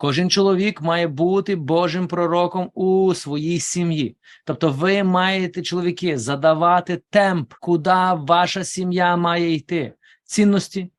Кожен чоловік має бути Божим пророком у своїй сім'ї. Тобто, ви маєте, чоловіки, задавати темп, куди ваша сім'я має йти. Цінності,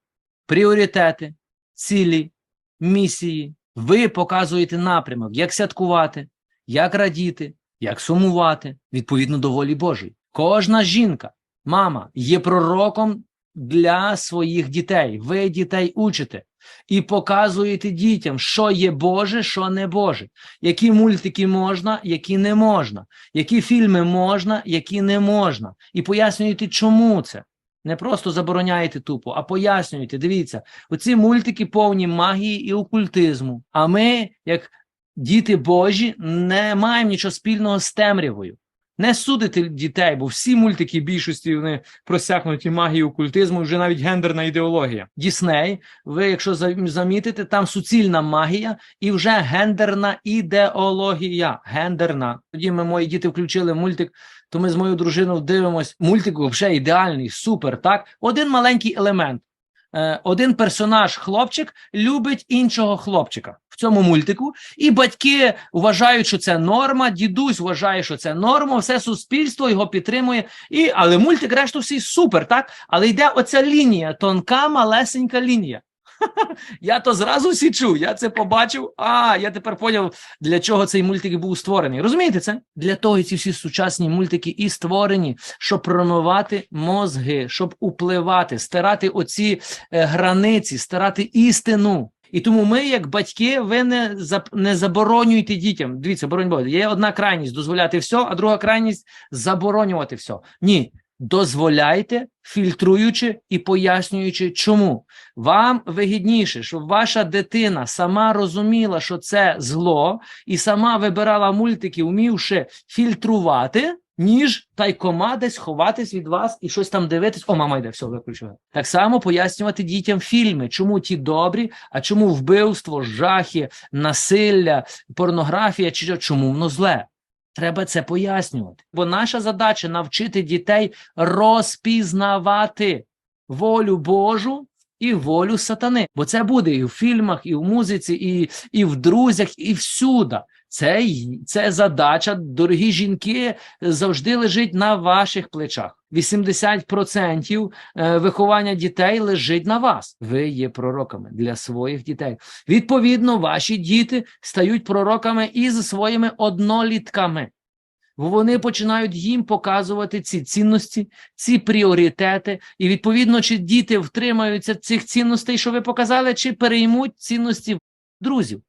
пріоритети, цілі, місії. Ви показуєте напрямок, як святкувати, як радіти, як сумувати відповідно до волі Божої. Кожна жінка, мама є пророком для своїх дітей. Ви дітей учите і показуєте дітям, що є Боже, що не Боже, які мультики можна, які не можна, які фільми можна, які не можна, і пояснюєте, чому це. Не просто забороняєте тупо, а пояснюєте. Дивіться, оці мультики повні магії і окультизму. А ми, як діти Божі, не маємо нічого спільного з темрявою. Не судите дітей, бо всі мультики більшості вони просякнуті магією окультизму, вже навіть гендерна ідеологія. Дісней, ви, якщо за- замітите, там суцільна магія і вже гендерна ідеологія. Гендерна. Тоді ми мої діти включили мультик, то ми з моєю дружиною дивимось. Мультик взагалі ідеальний, супер. Так, один маленький елемент. Е, Один персонаж, хлопчик, любить іншого хлопчика в цьому мультику, і батьки вважають, що це норма, дідусь вважає, що це норма, все суспільство його підтримує. І, але мультик, решту всі супер, так? Але йде оця лінія, тонка, малесенька лінія. Я то зразу січу, я це побачив. А, я тепер поняв, для чого цей мультик був створений. Розумієте це? Для того ці всі сучасні мультики і створені, щоб промивати мозги, щоб upливати, стирати оці е, границі, стирати істину. І тому ми, як батьки, ви не, не заборонюєте дітям. Дивіться, боронь Боже, є одна крайність дозволяти все, а друга крайність заборонювати все. Ні. Дозволяйте, фільтруючи і пояснюючи, чому вам вигідніше, щоб ваша дитина сама розуміла, що це зло, і сама вибирала мультики, вмівши фільтрувати, ніж тайкома десь ховатись від вас і щось там дивитись. О, мама йде, все, виключила. Так само пояснювати дітям фільми, чому ті добрі, а чому вбивство, жахи, насилля, порнографія, чи чому воно зле. Треба це пояснювати. Бо наша задача навчити дітей розпізнавати волю Божу і волю сатани. Бо це буде і в фільмах, і в музиці, і, і в друзях, і всюди. Це, це задача, дорогі жінки, завжди лежить на ваших плечах. 80% е, виховання дітей лежить на вас. Ви є пророками для своїх дітей. Відповідно, ваші діти стають пророками із своїми однолітками. Вони починають їм показувати ці цінності, ці пріоритети, і відповідно, чи діти втримаються цих цінностей, що ви показали, чи переймуть цінності друзів.